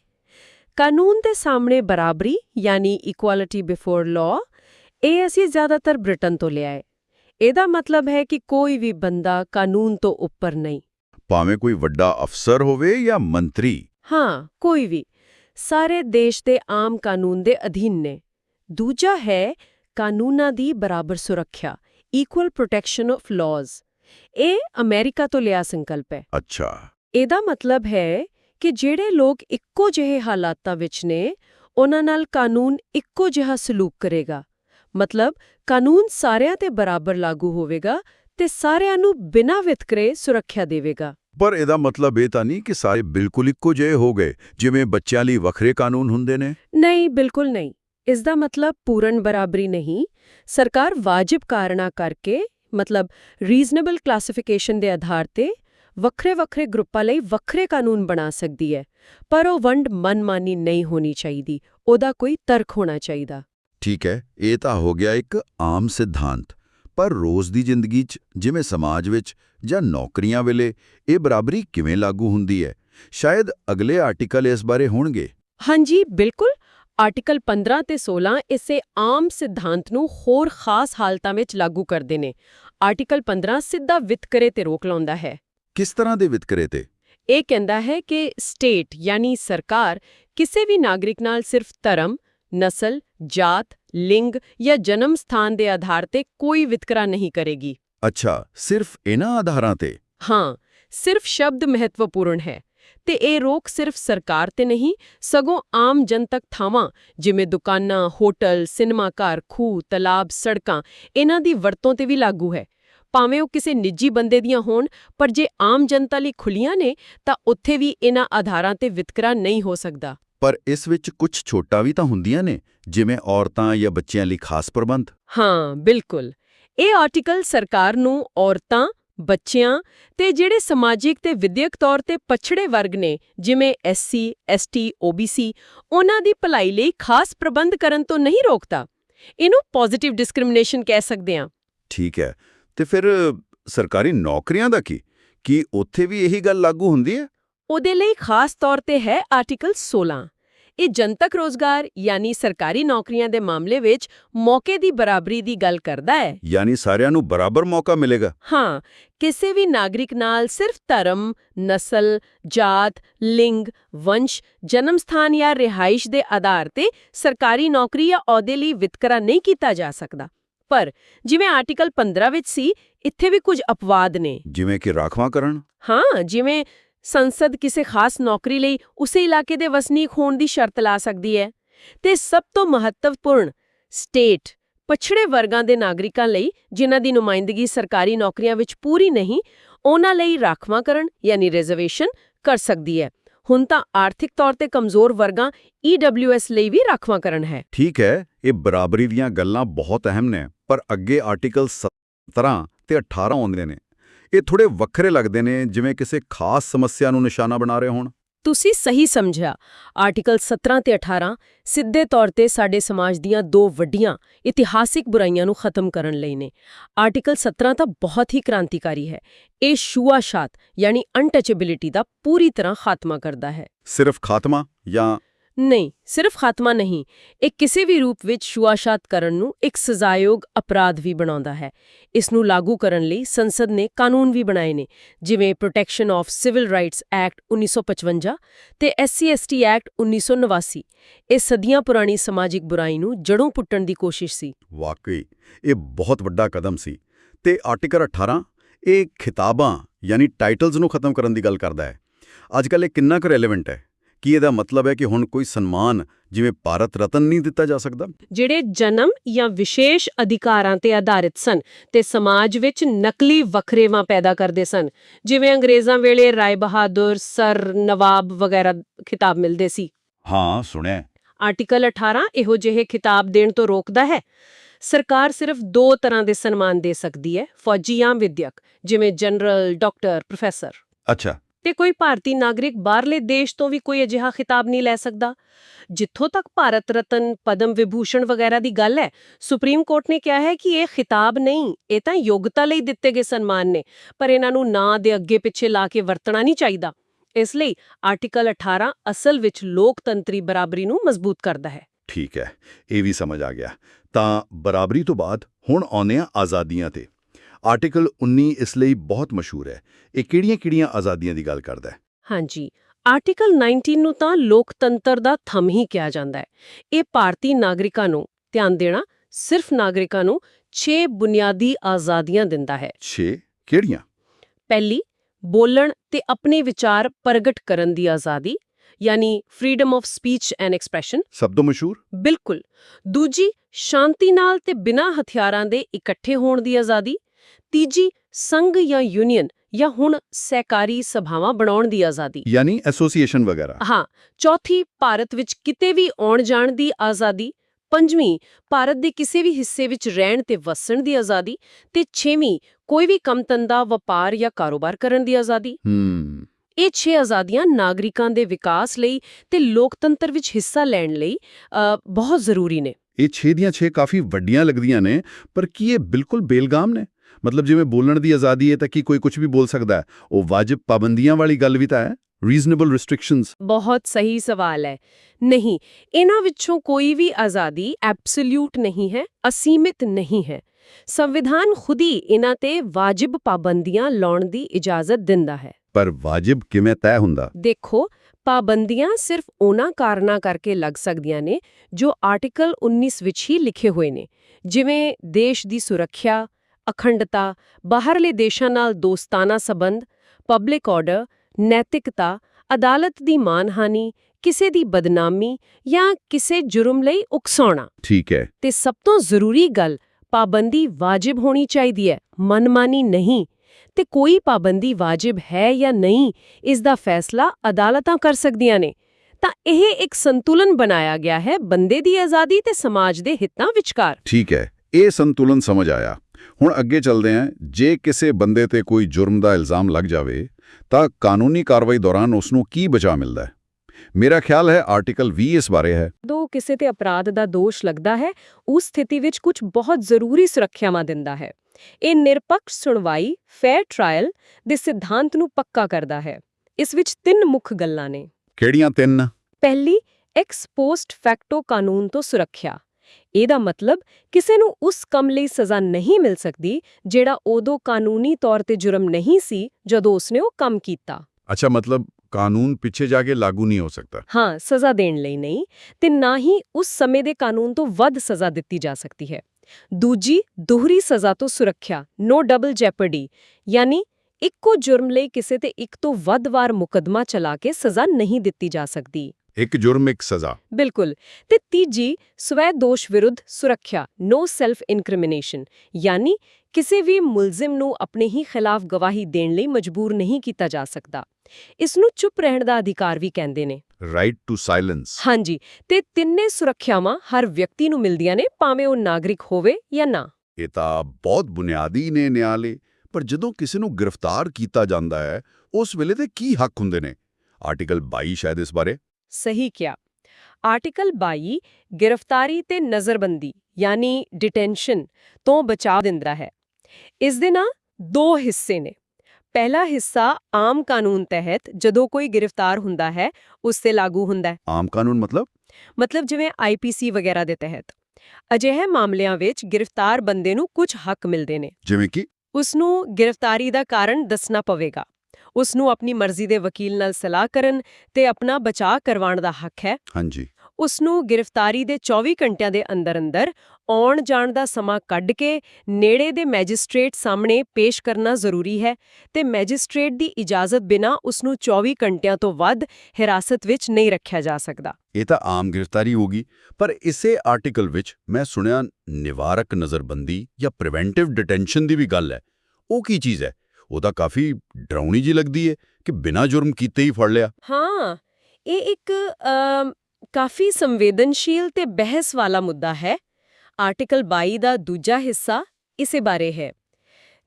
ਕਾਨੂੰਨ ਦੇ ਸਾਹਮਣੇ ਬਰਾਬਰੀ ਯਾਨੀ ਇਕੁਐਲਿਟੀ ਬਿਫੋਰ ਲਾਅ ਇਹ ਅਸੀਂ ਜ਼ਿਆਦਾਤਰ ਬ੍ਰਿਟਨ ਤੋਂ ਲਿਆ ਹੈ ਇਹਦਾ ਮਤਲਬ ਹੈ ਕਿ ਕੋਈ ਵੀ ਬੰਦਾ ਕਾਨੂੰਨ ਤੋਂ ਉੱਪਰ ਨਹੀਂ। ਭਾਵੇਂ ਕੋਈ ਵੱਡਾ ਅਫਸਰ ਹੋਵੇ ਜਾਂ ਮੰਤਰੀ। ਹਾਂ ਕੋਈ ਵੀ। ਸਾਰੇ ਦੇਸ਼ ਦੇ ਆਮ ਕਾਨੂੰਨ ਦੇ ਅਧੀਨ ਨੇ। ਦੂਜਾ ਹੈ ਕਾਨੂੰਨਾਂ ਦੀ ਬਰਾਬਰ ਸੁਰੱਖਿਆ ਇਕੁਅਲ ਪ੍ਰੋਟੈਕਸ਼ਨ ਆਫ ਲਾਜ਼ ਇਹ ਅਮਰੀਕਾ ਤੋਂ ਲਿਆ ਸੰਕਲਪ ਹੈ। ਅੱਛਾ। ਇਹਦਾ ਮਤਲਬ ਹੈ ਕਿ ਜਿਹੜੇ ਲੋਕ ਇੱਕੋ ਜਿਹੇ ਹਾਲਾਤਾਂ ਵਿੱਚ ਨੇ ਉਹਨਾਂ ਨਾਲ ਕਾਨੂੰਨ ਇੱਕੋ ਜਿਹਾ ਸਲੂਕ ਕਰੇਗਾ। ਮਤਲਬ ਕਾਨੂੰਨ ਸਾਰਿਆਂ ਤੇ ਬਰਾਬਰ ਲਾਗੂ ਹੋਵੇਗਾ ਤੇ ਸਾਰਿਆਂ ਨੂੰ ਬਿਨਾਂ ਵਿਤਕਰੇ ਸੁਰੱਖਿਆ ਦੇਵੇਗਾ। ਪਰ ਇਹਦਾ ਮਤਲਬ ਇਹ ਤਾਂ ਨਹੀਂ ਕਿ ਸਾਰੇ ਬਿਲਕੁਲ ਇੱਕੋ ਜਿਹੇ ਹੋ ਗਏ ਜਿਵੇਂ ਬੱਚਿਆਂ ਲਈ ਵੱਖਰੇ ਕਾਨੂੰਨ ਹੁੰਦੇ ਨੇ। ਨਹੀਂ ਬਿਲਕੁਲ ਨਹੀਂ। ਇਸ ਦਾ ਮਤਲਬ ਪੂਰਨ ਬਰਾਬਰੀ ਨਹੀਂ। ਸਰਕਾਰ ਵਾਜਿਬ ਕਾਰਨਾ ਕਰਕੇ ਮਤਲਬ ਰੀਜ਼ਨੇਬਲ ਕਲਾਸੀਫਿਕੇਸ਼ਨ ਦੇ ਆਧਾਰ ਤੇ ਵੱਖਰੇ ਵੱਖਰੇ ਗਰੁੱਪਾਂ ਲਈ ਵੱਖਰੇ ਕਾਨੂੰਨ ਬਣਾ ਸਕਦੀ ਹੈ। ਪਰ ਉਹ ਵੰਡ ਮਨਮਾਨੀ ਨਹੀਂ ਹੋਣੀ ਚਾਹੀਦੀ। ਉਹਦਾ ਕੋਈ ਤਰਕ ਹੋਣਾ ਚਾਹੀਦਾ। ਠੀਕ ਹੈ ਇਹ ਤਾਂ ਹੋ ਗਿਆ ਇੱਕ ਆਮ ਸਿਧਾਂਤ। ਪਰ ਰੋਜ਼ ਦੀ ਜ਼ਿੰਦਗੀ 'ਚ ਜਿਵੇਂ ਸਮਾਜ ਵਿੱਚ ਜਾਂ ਨੌਕਰੀਆਂ ਵੇਲੇ ਇਹ ਬਰਾਬਰੀ ਕਿਵੇਂ ਲਾਗੂ ਹੁੰਦੀ ਹੈ? ਸ਼ਾਇਦ ਅਗਲੇ ਆਰਟੀਕਲ ਇਸ ਬਾਰੇ ਹੋਣਗੇ। ਹਾਂਜੀ ਬਿਲਕੁਲ। ਆਰਟੀਕਲ 15 ਤੇ 16 ਇਸੇ ਆਮ ਸਿਧਾਂਤ ਨੂੰ ਹੋਰ ਖਾਸ ਹਾਲਤਾਂ ਵਿੱਚ ਲਾਗੂ ਕਰਦੇ ਨੇ। ਆਰਟੀਕਲ 15 ਸਿੱਧਾ ਵਿਤਕਰੇ ਤੇ ਰੋਕ ਲਾਉਂਦਾ ਹੈ। ਕਿਸ ਤਰ੍ਹਾਂ ਦੇ ਵਿਤਕਰੇ ਤੇ? ਇਹ ਕਹਿੰਦਾ ਹੈ ਕਿ ਸਟੇਟ ਯਾਨੀ ਸਰਕਾਰ ਕਿਸੇ ਵੀ ਨਾਗਰਿਕ ਨਾਲ ਸਿਰਫ ਧਰਮ, ਨਸਲ, ਜਾਤ, ਲਿੰਗ ਜਾਂ ਜਨਮ ਸਥਾਨ ਦੇ ਆਧਾਰ ਤੇ ਕੋਈ ਵਿਤਕਰਾ ਨਹੀਂ ਕਰੇਗੀ। ਅੱਛਾ ਸਿਰਫ ਇਹਨਾਂ ਆਧਾਰਾਂ ਤੇ? ਹਾਂ ਸਿਰਫ ਸ਼ਬਦ ਮਹੱਤਵਪੂਰਨ ਹੈ। ਤੇ ਇਹ ਰੋਕ ਸਿਰਫ ਸਰਕਾਰ ਤੇ ਨਹੀਂ ਸਗੋਂ ਆਮ ਜਨਤਕ ਥਾਵਾਂ ਜਿਵੇਂ ਦੁਕਾਨਾਂ ਹੋਟਲ ਸਿਨੇਮਾ ਘਰ ਖੂਹ ਤਲਾਬ ਸੜਕਾਂ ਇਹਨਾਂ ਦੀ ਵਰਤੋਂ ਤੇ ਵੀ ਲਾਗੂ ਹੈ। ਭਾਵੇਂ ਉਹ ਕਿਸੇ ਨਿੱਜੀ ਬੰਦੇ ਦੀਆਂ ਹੋਣ ਪਰ ਜੇ ਆਮ ਜਨਤਾ ਲਈ ਖੁੱਲੀਆਂ ਨੇ ਤਾਂ ਉੱਥੇ ਵੀ ਇਹਨਾਂ ਆਧਾਰਾਂ ਤੇ ਵਿਤਕਰਾ ਨਹੀਂ ਹੋ ਸਕਦਾ। ਪਰ ਇਸ ਵਿੱਚ ਕੁਝ ਛੋਟਾਂ ਵੀ ਤਾਂ ਹੁੰਦੀਆਂ ਨੇ ਜਿਵੇਂ ਔਰਤਾਂ ਜਾਂ ਬੱਚਿਆਂ ਲਈ ਖਾਸ ਪ੍ਰਬੰਧ। ਹਾਂ ਬਿਲਕੁਲ। ਇਹ ਆਰਟੀਕਲ ਸਰਕਾਰ ਨੂੰ ਔਰਤਾਂ ਬੱਚਿਆਂ ਤੇ ਜਿਹੜੇ ਸਮਾਜਿਕ ਤੇ ਵਿਦਿਅਕ ਤੌਰ ਤੇ ਪਛੜੇ ਵਰਗ ਨੇ ਜਿਵੇਂ ਐਸਸੀ ਐਸਟੀ ਓਬੀਸੀ ਉਹਨਾਂ ਦੀ ਭਲਾਈ ਲਈ ਖਾਸ ਪ੍ਰਬੰਧ ਕਰਨ ਤੋਂ ਨਹੀਂ ਰੋਕਦਾ। ਇਹਨੂੰ ਪੋਜ਼ਿਟਿਵ ਡਿਸਕ੍ਰਿਮੀਨੇਸ਼ਨ ਕਹਿ ਸਕਦੇ ਹਾਂ। ਠੀਕ ਹੈ। ਤੇ ਫਿਰ ਸਰਕਾਰੀ ਨੌਕਰੀਆਂ ਦਾ ਕੀ? ਕੀ ਉੱਥੇ ਵੀ ਇਹੀ ਗੱਲ ਲਾਗੂ ਹੁੰਦੀ ਹੈ? ਉਹਦੇ ਲਈ ਖਾਸ ਤੌਰ ਤੇ ਹੈ ਆਰਟੀਕਲ 16 ਇਹ ਜਨਤਕ ਰੋਜ਼ਗਾਰ ਯਾਨੀ ਸਰਕਾਰੀ ਨੌਕਰੀਆਂ ਦੇ ਮਾਮਲੇ ਵਿੱਚ ਮੌਕੇ ਦੀ ਬਰਾਬਰੀ ਦੀ ਗੱਲ ਕਰਦਾ ਹੈ ਯਾਨੀ ਸਾਰਿਆਂ ਨੂੰ ਬਰਾਬਰ ਮੌਕਾ ਮਿਲੇਗਾ ਹਾਂ ਕਿਸੇ ਵੀ ਨਾਗਰਿਕ ਨਾਲ ਸਿਰਫ ਧਰਮ, ਨਸਲ, ਜਾਤ, ਲਿੰਗ, ਵੰਸ਼, ਜਨਮ ਸਥਾਨ ਜਾਂ ਰਿਹਾਇਸ਼ ਦੇ ਆਧਾਰ ਤੇ ਸਰਕਾਰੀ ਨੌਕਰੀ ਜਾਂ ਅਹੁਦੇ ਲਈ ਵਿਤਕਰਾ ਨਹੀਂ ਕੀਤਾ ਜਾ ਸਕਦਾ। ਪਰ ਜਿਵੇਂ ਆਰਟੀਕਲ 15 ਵਿੱਚ ਸੀ, ਇੱਥੇ ਵੀ ਕੁਝ ਅਪਵਾਦ ਨੇ। ਜਿਵੇਂ ਕਿ ਰਾਖਵਾਂਕਰਨ ਹਾਂ, ਜਿਵੇਂ ਸੰਸਦ ਕਿਸੇ ਖਾਸ ਨੌਕਰੀ ਲਈ ਉਸੇ ਇਲਾਕੇ ਦੇ ਵਸਨੀਕ ਹੋਣ ਦੀ ਸ਼ਰਤ ਲਾ ਸਕਦੀ ਹੈ ਤੇ ਸਭ ਤੋਂ ਮਹੱਤਵਪੂਰਨ ਸਟੇਟ, ਪਛੜੇ ਵਰਗਾਂ ਦੇ ਨਾਗਰਿਕਾਂ ਲਈ ਜਿਨ੍ਹਾਂ ਦੀ ਨੁਮਾਇੰਦਗੀ ਸਰਕਾਰੀ ਨੌਕਰੀਆਂ ਵਿੱਚ ਪੂਰੀ ਨਹੀਂ, ਉਹਨਾਂ ਲਈ ਰਾਖਵਾਂਕਰਨ ਯਾਨੀ ਰਿਜ਼ਰਵੇਸ਼ਨ ਕਰ ਸਕਦੀ ਹੈ। ਹੁਣ ਤਾਂ ਆਰਥਿਕ ਤੌਰ ਤੇ ਕਮਜ਼ੋਰ ਵਰਗਾਂ EWS ਲਈ ਵੀ ਰਾਖਵਾਂਕਰਨ ਹੈ। ਠੀਕ ਹੈ, ਇਹ ਬਰਾਬਰੀ ਦੀਆਂ ਗੱਲਾਂ ਬਹੁਤ ਅਹਿਮ ਨੇ, ਪਰ ਅੱਗੇ ਆਰਟੀਕਲ 17 ਤੇ 18 ਆਉਂਦੇ ਨੇ। ਇਹ ਥੋੜੇ ਵੱਖਰੇ ਲੱਗਦੇ ਨੇ ਜਿਵੇਂ ਕਿਸੇ ਖਾਸ ਸਮੱਸਿਆ ਨੂੰ ਨਿਸ਼ਾਨਾ ਬਣਾ ਰਹੇ ਹੋਣ। ਤੁਸੀਂ ਸਹੀ ਸਮਝਿਆ। ਆਰਟੀਕਲ 17 ਤੇ 18 ਸਿੱਧੇ ਤੌਰ ਤੇ ਸਾਡੇ ਸਮਾਜ ਦੀਆਂ ਦੋ ਵੱਡੀਆਂ ਇਤਿਹਾਸਿਕ ਬੁਰਾਈਆਂ ਨੂੰ ਖਤਮ ਕਰਨ ਲਈ ਨੇ। ਆਰਟੀਕਲ 17 ਤਾਂ ਬਹੁਤ ਹੀ ਕ੍ਰਾਂਤੀਕਾਰੀ ਹੈ। ਇਹ ਛੂਆਛਾਤ ਯਾਨੀ ਅਨਟਚੇਬਿਲਿਟੀ ਦਾ ਪੂਰੀ ਤਰ੍ਹਾਂ ਖਾਤਮਾ ਕਰਦਾ ਹੈ। ਸਿਰਫ ਖਾਤਮਾ ਜਾਂ ਨਹੀਂ, ਸਿਰਫ ਖਾਤਮਾ ਨਹੀਂ, ਇਹ ਕਿਸੇ ਵੀ ਰੂਪ ਵਿੱਚ ਛੂਆਛਾਤ ਕਰਨ ਨੂੰ ਇੱਕ ਸਜ਼ਾਯੋਗ ਅਪਰਾਧ ਵੀ ਬਣਾਉਂਦਾ ਹੈ। ਇਸ ਨੂੰ ਲਾਗੂ ਕਰਨ ਲਈ ਸੰਸਦ ਨੇ ਕਾਨੂੰਨ ਵੀ ਬਣਾਏ ਨੇ, ਜਿਵੇਂ protection of civil rights act 1955 ਤੇ ਐਸਸੀ ਐਸਟੀ ਐਕਟ 1989 ਇਹ ਸਦੀਆਂ ਪੁਰਾਣੀ ਸਮਾਜਿਕ ਬੁਰਾਈ ਨੂੰ ਜੜੋਂ ਪੁੱਟਣ ਦੀ ਕੋਸ਼ਿਸ਼ ਸੀ। ਵਾਕਈ, ਇਹ ਬਹੁਤ ਵੱਡਾ ਕਦਮ ਸੀ ਤੇ ਆਰਟੀਕਲ 18 ਇਹ ਖਿਤਾਬਾਂ, ਯਾਨੀ ਟਾਈਟਲਸ ਨੂੰ ਖਤਮ ਕਰਨ ਦੀ ਗੱਲ ਕਰਦਾ ਹੈ। ਅੱਜ ਕੱਲ੍ਹ ਇਹ ਕਿੰਨਾ ਕੁ ਰੈਲੇਵੈਂਟ ਹੈ? ਕੀ ਇਹਦਾ ਮਤਲਬ ਹੈ ਕਿ ਹੁਣ ਕੋਈ ਸਨਮਾਨ ਜਿਵੇਂ ਭਾਰਤ ਰਤਨ ਨਹੀਂ ਦਿੱਤਾ ਜਾ ਸਕਦਾ? ਜਿਹੜੇ ਜਨਮ ਜਾਂ ਵਿਸ਼ੇਸ਼ ਅਧਿਕਾਰਾਂ ਤੇ ਆਧਾਰਿਤ ਸਨ ਤੇ ਸਮਾਜ ਵਿੱਚ ਨਕਲੀ ਵਖਰੇਵਾਂ ਪੈਦਾ ਕਰਦੇ ਸਨ ਜਿਵੇਂ ਅੰਗਰੇਜ਼ਾਂ ਵੇਲੇ ਰਾਏ ਬਹਾਦਰ ਸਰ ਨਵਾਬ ਵਗੈਰਾ ਖਿਤਾਬ ਮਿਲਦੇ ਸੀ। ਹਾਂ ਸੁਣਿਆ ਆਰਟੀਕਲ 18 ਇਹੋ ਜਿਹੇ ਖਿਤਾਬ ਦੇਣ ਤੋਂ ਰੋਕਦਾ ਹੈ। ਸਰਕਾਰ ਸਿਰਫ ਦੋ ਤਰ੍ਹਾਂ ਦੇ ਸਨਮਾਨ ਦੇ ਸਕਦੀ ਹੈ ਫੌਜੀ ਜਾਂ ਵਿਦਿਅਕ ਜਿਵੇਂ ਜਨਰਲ ਡਾਕਟਰ ਪ੍ਰੋਫੈਸਰ। ਅੱਛਾ ਤੇ ਕੋਈ ਭਾਰਤੀ ਨਾਗਰਿਕ ਬਾਹਰਲੇ ਦੇਸ਼ ਤੋਂ ਵੀ ਕੋਈ ਅਜਿਹਾ ਖਿਤਾਬ ਨਹੀਂ ਲੈ ਸਕਦਾ। ਜਿੱਥੋਂ ਤੱਕ ਭਾਰਤ ਰਤਨ, ਪਦਮ ਵਿਭੂਸ਼ਣ ਵਗੈਰਾ ਦੀ ਗੱਲ ਹੈ, ਸੁਪਰੀਮ ਕੋਰਟ ਨੇ ਕਿਹਾ ਹੈ ਕਿ ਇਹ ਖਿਤਾਬ ਨਹੀਂ, ਇਹ ਤਾਂ ਯੋਗਤਾ ਲਈ ਦਿੱਤੇ ਗਏ ਸਨਮਾਨ ਨੇ, ਪਰ ਇਹਨਾਂ ਨੂੰ ਨਾਂ ਦੇ ਅੱਗੇ ਪਿੱਛੇ ਲਾ ਕੇ ਵਰਤਣਾ ਨਹੀਂ ਚਾਹੀਦਾ। ਇਸ ਲਈ ਆਰਟੀਕਲ 18 ਅਸਲ ਵਿੱਚ ਲੋਕਤੰਤਰੀ ਬਰਾਬਰੀ ਨੂੰ ਮਜ਼ਬੂਤ ਕਰਦਾ ਹੈ। ਠੀਕ ਹੈ, ਇਹ ਵੀ ਸਮਝ ਆ ਗਿਆ। ਤਾਂ ਬਰਾਬਰੀ ਤੋਂ ਬਾਅਦ ਹੁਣ ਆਉਂਦੇ ਆ ਆਜ਼ਾਦੀਆਂ ਤੇ। ਆਰਟੀਕਲ 19 ਇਸ ਲਈ ਬਹੁਤ ਮਸ਼ਹੂਰ ਹੈ। ਇਹ ਕਿਹੜੀਆਂ-ਕਿਹੜੀਆਂ ਆਜ਼ਾਦੀਆਂ ਦੀ ਗੱਲ ਕਰਦਾ ਹੈ? ਹਾਂਜੀ ਆਰਟੀਕਲ 19 ਨੂੰ ਤਾਂ ਲੋਕਤੰਤਰ ਦਾ ਥੰਮ ਹੀ ਕਿਹਾ ਜਾਂਦਾ ਹੈ। ਇਹ ਭਾਰਤੀ ਨਾਗਰਿਕਾਂ ਨੂੰ ਧਿਆਨ ਦੇਣਾ ਸਿਰਫ ਨਾਗਰਿਕਾਂ ਨੂੰ 6 ਬੁਨਿਆਦੀ ਆਜ਼ਾਦੀਆਂ ਦਿੰਦਾ ਹੈ। 6 ਕਿਹੜੀਆਂ? ਪਹਿਲੀ ਬੋਲਣ ਤੇ ਆਪਣੇ ਵਿਚਾਰ ਪ੍ਰਗਟ ਕਰਨ ਦੀ ਆਜ਼ਾਦੀ ਯਾਨੀ freedom of speech and expression ਸਭ ਤੋਂ ਮਸ਼ਹੂਰ? ਬਿਲਕੁਲ। ਦੂਜੀ ਸ਼ਾਂਤੀ ਨਾਲ ਤੇ ਬਿਨਾਂ ਹਥਿਆਰਾਂ ਦੇ ਇਕੱਠੇ ਹੋਣ ਦੀ ਆਜ਼ਾਦੀ। ਤੀਜੀ ਸੰਘ ਜਾਂ ਯੂਨੀਅਨ ਜਾਂ ਹੁਣ ਸਹਿਕਾਰੀ ਸਭਾਵਾਂ ਬਣਾਉਣ ਦੀ ਆਜ਼ਾਦੀ। ਯਾਨੀ ਐਸੋਸੀਏਸ਼ਨ ਵਗੈਰਾ। ਹਾਂ ਚੌਥੀ ਭਾਰਤ ਵਿੱਚ ਕਿਤੇ ਵੀ ਆਉਣ ਜਾਣ ਦੀ ਆਜ਼ਾਦੀ। ਪੰਜਵੀਂ ਭਾਰਤ ਦੇ ਕਿਸੇ ਵੀ ਹਿੱਸੇ ਵਿੱਚ ਰਹਿਣ ਤੇ ਵਸਣ ਦੀ ਆਜ਼ਾਦੀ। ਤੇ ਛੇਵੀਂ ਕੋਈ ਵੀ ਕੰਮ ਧੰਦਾ ਵਪਾਰ ਜਾਂ ਕਾਰੋਬਾਰ ਕਰਨ ਦੀ ਆਜ਼ਾਦੀ। ਹੂੰ। ਇਹ 6 ਆਜ਼ਾਦੀਆਂ ਨਾਗਰਿਕਾਂ ਦੇ ਵਿਕਾਸ ਲਈ ਤੇ ਲੋਕਤੰਤਰ ਵਿੱਚ ਹਿੱਸਾ ਲੈਣ ਲਈ ਬਹੁਤ ਜ਼ਰੂਰੀ ਨੇ। ਇਹ 6 ਦੀਆਂ 6 ਕਾਫੀ ਵੱਡੀਆਂ ਲੱਗਦੀਆਂ ਨੇ ਪਰ ਕੀ ਇਹ ਬਿਲਕੁਲ ਬੇਲਗਾਮ ਨੇ? ਮਤਲਬ ਜਿਵੇਂ ਬੋਲਣ ਦੀ ਆਜ਼ਾਦੀ ਹੈ ਤਾਂ ਕੀ ਕੋਈ ਕੁਝ ਵੀ ਬੋਲ ਸਕਦਾ ਹੈ? ਉਹ ਵਾਜਬ ਪਾਬੰਦੀਆਂ ਵਾਲੀ ਗੱਲ ਵੀ ਤਾਂ ਹੈ। ਰੀਜ਼ਨੇਬਲ ਰਿਸਟ੍ਰਿਕਸ਼ਨਸ ਬਹੁਤ ਸਹੀ ਸਵਾਲ ਹੈ। ਨਹੀਂ ਇਹਨਾਂ ਵਿੱਚੋਂ ਕੋਈ ਵੀ ਆਜ਼ਾਦੀ ਐਬਸੋਲੂਟ ਨਹੀਂ ਹੈ ਅਸੀਮਿਤ ਨਹੀਂ ਹੈ। ਸੰਵਿਧਾਨ ਖੁਦ ਹੀ ਇਹਨਾਂ ਤੇ ਵਾਜਿਬ ਪਾਬੰਦੀਆਂ ਲਾਉਣ ਦੀ ਇਜਾਜ਼ਤ ਦਿੰਦਾ ਹੈ। ਪਰ ਵਾਜਬ ਕਿਵੇਂ ਤੈਅ ਹੁੰਦਾ? ਦੇਖੋ ਪਾਬੰਦੀਆਂ ਸਿਰਫ ਉਹਨਾਂ ਕਾਰਨਾਂ ਕਰਕੇ ਲੱਗ ਸਕਦੀਆਂ ਨੇ ਜੋ ਆਰਟੀਕਲ 19 ਵਿੱਚ ਹੀ ਲਿਖੇ ਹੋਏ ਨੇ। ਜਿਵੇਂ ਦੇਸ਼ ਦੀ ਸੁਰੱਖਿਆ ਅਖੰਡਤਾ ਬਾਹਰਲੇ ਦੇਸ਼ਾਂ ਨਾਲ ਦੋਸਤਾਨਾ ਸਬੰਧ ਪਬਲਿਕ ਆਰਡਰ ਨੈਤਿਕਤਾ ਅਦਾਲਤ ਦੀ ਮਾਨਹਾਨੀ ਕਿਸੇ ਦੀ ਬਦਨਾਮੀ ਜਾਂ ਕਿਸੇ ਜੁਰਮ ਲਈ ਉਕਸਾਉਣਾ। ਠੀਕ ਹੈ। ਤੇ ਸਭ ਤੋਂ ਜ਼ਰੂਰੀ ਗੱਲ ਪਾਬੰਦੀ ਵਾਜਿਬ ਹੋਣੀ ਚਾਹੀਦੀ ਹੈ ਮਨਮਾਨੀ ਨਹੀਂ। ਤੇ ਕੋਈ ਪਾਬੰਦੀ ਵਾਜਿਬ ਹੈ ਜਾਂ ਨਹੀਂ ਇਸ ਦਾ ਫੈਸਲਾ ਅਦਾਲਤਾਂ ਕਰ ਸਕਦੀਆਂ ਨੇ। ਤਾਂ ਇਹ ਇੱਕ ਸੰਤੁਲਨ ਬਣਾਇਆ ਗਿਆ ਹੈ ਬੰਦੇ ਦੀ ਆਜ਼ਾਦੀ ਤੇ ਸਮਾਜ ਦੇ ਹਿੱਤਾਂ ਵਿਚਕਾਰ। ਠੀਕ ਹੈ ਇਹ ਸੰਤੁਲਨ ਸਮਝ ਆਇਆ। ਹੁਣ ਅੱਗੇ ਚੱਲਦੇ ਹਾਂ। ਜੇ ਕਿਸੇ ਬੰਦੇ ਤੇ ਕੋਈ ਜੁਰਮ ਦਾ ਇਲਜ਼ਾਮ ਲੱਗ ਜਾਵੇ ਤਾਂ ਕਾਨੂੰਨੀ ਕਾਰਵਾਈ ਦੌਰਾਨ ਉਸ ਨੂੰ ਕੀ ਬਚਾ ਮਿਲਦਾ ਹੈ? ਮੇਰਾ ਖਿਆਲ ਹੈ ਆਰਟੀਕਲ 20 ਇਸ ਬਾਰੇ ਹੈ। ਜਦੋਂ ਕਿਸੇ ਤੇ ਅਪਰਾਧ ਦਾ ਦੋਸ਼ ਲੱਗਦਾ ਹੈ ਉਸ ਸਥਿਤੀ ਵਿੱਚ ਕੁਝ ਬਹੁਤ ਜ਼ਰੂਰੀ ਸੁਰੱਖਿਆਵਾਂ ਦਿੰਦਾ ਹੈ। ਇਹ ਨਿਰਪੱਖ ਸੁਣਵਾਈ ਫੇਅਰ ਟ੍ਰਾਇਲ ਦੇ ਸਿਧਾਂਤ ਨੂੰ ਪੱਕਾ ਕਰਦਾ ਹੈ। ਇਸ ਵਿੱਚ ਤਿੰਨ ਮੁੱਖ ਗੱਲਾਂ ਨੇ। ਕਿਹੜੀਆਂ ਤਿੰਨ? ਪਹਿਲੀ ਐਕਸ ਪੋਸਟ ਫੈਕਟੋ ਕਾਨੂੰਨ ਤੋਂ ਸੁਰੱਖਿਆ। ਇਹਦਾ ਮਤਲਬ ਕਿਸੇ ਨੂੰ ਉਸ ਕੰਮ ਲਈ ਸਜ਼ਾ ਨਹੀਂ ਮਿਲ ਸਕਦੀ ਜਿਹੜਾ ਉਦੋਂ ਕਾਨੂੰਨੀ ਤੌਰ ਤੇ ਜੁਰਮ ਨਹੀਂ ਸੀ ਜਦੋਂ ਉਸਨੇ ਉਹ ਕੰਮ ਕੀਤਾ। ਅੱਛਾ ਮਤਲਬ ਕਾਨੂੰਨ ਪਿੱਛੇ ਜਾ ਕੇ ਲਾਗੂ ਨਹੀਂ ਹੋ ਸਕਦਾ? ਹਾਂ ਸਜ਼ਾ ਦੇਣ ਲਈ ਨਹੀਂ ਤੇ ਨਾ ਹੀ ਉਸ ਸਮੇਂ ਦੇ ਕਾਨੂੰਨ ਤੋਂ ਵੱਧ ਸਜ਼ਾ ਦਿੱਤੀ ਜਾ ਸਕਦੀ ਹੈ। ਦੂਜੀ ਦੋਹਰੀ ਸਜ਼ਾ ਤੋਂ ਸੁਰੱਖਿਆ ਨੋ ਡਬਲ ਜੈਪਰਡੀ ਯਾਨੀ ਇੱਕੋ ਜੁਰਮ ਲਈ ਕਿਸੇ ਤੇ ਇੱਕ ਤੋਂ ਵੱਧ ਵਾਰ ਮੁਕੱਦਮਾ ਚਲਾ ਕੇ ਸਜ਼ਾ ਨਹੀਂ ਦਿੱਤੀ ਜਾ ਸਕਦੀ। ਇੱਕ ਜੁਰਮ ਇੱਕ ਸਜ਼ਾ। ਬਿਲਕੁਲ। ਤੇ ਤੀਜੀ ਸਵੈ ਦੋਸ਼ ਵਿਰੁੱਧ ਸੁਰੱਖਿਆ ਨੋ ਸੈਲਫ ਇਨਕ੍ਰਿਮੀਨੇਸ਼ਨ ਯਾਨੀ ਕਿਸੇ ਵੀ ਮੁਲਜ਼ਮ ਨੂੰ ਆਪਣੇ ਹੀ ਖਿਲਾਫ ਗਵਾਹੀ ਦੇਣ ਲਈ ਮਜਬੂਰ ਨਹੀਂ ਕੀਤਾ ਜਾ ਸਕਦਾ। ਇਸ ਨੂੰ ਚੁੱਪ ਰਹਿਣ ਦਾ ਅਧਿਕਾਰ ਵੀ ਕਹਿੰਦੇ ਨੇ। ਰਾਈਟ ਟੂ ਸਾਇਲੈਂਸ ਹਾਂਜੀ। ਤੇ ਤਿੰਨੇ ਸੁਰੱਖਿਆਵਾਂ ਹਰ ਵਿਅਕਤੀ ਨੂੰ ਮਿਲਦੀਆਂ ਨੇ ਭਾਵੇਂ ਉਹ ਨਾਗਰਿਕ ਹੋਵੇ ਜਾਂ ਨਾ। ਇਹ ਤਾਂ ਬਹੁਤ ਬੁਨਿਆਦੀ ਨੇ ਨਿਆਲੇ। ਪਰ ਜਦੋਂ ਕਿਸੇ ਨੂੰ ਗ੍ਰਿਫਤਾਰ ਕੀਤਾ ਜਾਂਦਾ ਹੈ ਉਸ ਵੇਲੇ ਤੇ ਕੀ ਹੱਕ ਹੁੰਦੇ ਨੇ? ਆਰਟੀਕਲ 22 ਸ਼ਾਇਦ ਇਸ ਬਾਰੇ। ਸਹੀ ਕਿਹਾ। ਆਰਟੀਕਲ 22 ਗ੍ਰਿਫਤਾਰੀ ਤੇ ਨਜ਼ਰਬੰਦੀ ਯਾਨੀ ਡਿਟੈਂਸ਼ਨ ਤੋਂ ਬਚਾ ਦਿੰਦਾ ਹੈ। ਇਸ ਦੇ ਨਾ ਦੋ ਹਿੱਸੇ ਨੇ। ਪਹਿਲਾ ਹਿੱਸਾ ਆਮ ਕਾਨੂੰਨ ਤਹਿਤ ਜਦੋਂ ਕੋਈ ਗ੍ਰਿਫਤਾਰ ਹੁੰਦਾ ਹੈ ਉਸ ਤੇ ਲਾਗੂ ਹੁੰਦਾ ਹੈ। ਆਮ ਕਾਨੂੰਨ ਮਤਲਬ? ਮਤਲਬ ਜਿਵੇਂ ਆਈਪੀਸੀ ਵਗੈਰਾ ਦੇ ਤਹਿਤ। ਅਜਿਹੇ ਮਾਮਲਿਆਂ ਵਿੱਚ ਗ੍ਰਿਫਤਾਰ ਬੰਦੇ ਨੂੰ ਕੁਝ ਹੱਕ ਮਿਲਦੇ ਨੇ। ਜਿਵੇਂ ਕਿ? ਉਸ ਨੂੰ ਗ੍ਰਿਫਤਾਰੀ ਦਾ ਕਾਰਨ ਦੱਸਣਾ ਪਵੇਗਾ। ਉਸ ਨੂੰ ਆਪਣੀ ਮਰਜ਼ੀ ਦੇ ਵਕੀਲ ਨਾਲ ਸਲਾਹ ਕਰਨ ਤੇ ਆਪਣਾ ਬਚਾਅ ਕਰਵਾਉਣ ਦਾ ਹੱਕ ਹੈ। ਹਾਂਜੀ। ਉਸ ਨੂੰ ਗ੍ਰਿਫਤਾਰੀ ਦੇ 24 ਘੰਟਿਆਂ ਦੇ ਅੰਦਰ-ਅੰਦਰ ਆਉਣ ਜਾਣ ਦਾ ਸਮਾਂ ਕੱਢ ਕੇ ਨੇੜੇ ਦੇ ਮੈਜਿਸਟ੍ਰੇਟ ਸਾਹਮਣੇ ਪੇਸ਼ ਕਰਨਾ ਜ਼ਰੂਰੀ ਹੈ ਤੇ ਮੈਜਿਸਟ੍ਰੇਟ ਦੀ ਇਜਾਜ਼ਤ ਬਿਨਾ ਉਸ ਨੂੰ 24 ਘੰਟਿਆਂ ਤੋਂ ਵੱਧ ਹਿਰਾਸਤ ਵਿੱਚ ਨਹੀਂ ਰੱਖਿਆ ਜਾ ਸਕਦਾ। ਇਹ ਤਾਂ ਆਮ ਗ੍ਰਿਫਤਾਰੀ ਹੋਗੀ ਪਰ ਇਸੇ ਆਰਟੀਕਲ ਵਿੱਚ ਮੈਂ ਸੁਣਿਆ ਨਿਵਾਰਕ ਨਜ਼ਰਬੰਦੀ ਜਾਂ ਪ੍ਰੀਵੈਂਟਿਵ ਡਿਟੈਂਸ਼ਨ ਦੀ ਵੀ ਗੱਲ ਹੈ। ਉਹ ਕੀ ਚੀਜ਼ ਹੈ? ਉਹ ਤਾਂ ਕਾਫੀ ਡਰਾਉਣੀ ਜੀ ਲੱਗਦੀ ਹੈ ਕਿ ਬਿਨਾਂ ਜੁਰਮ ਕੀਤੇ ਹੀ ਫੜ ਲਿਆ। ਹਾਂ ਇਹ ਇੱਕ ਕਾਫੀ ਸੰਵੇਦਨਸ਼ੀਲ ਤੇ ਬਹਿਸ ਵਾਲਾ ਮੁੱਦਾ ਹੈ। ਆਰਟੀਕਲ 22 ਦਾ ਦੂਜਾ ਹਿੱਸਾ ਇਸੇ ਬਾਰੇ ਹੈ।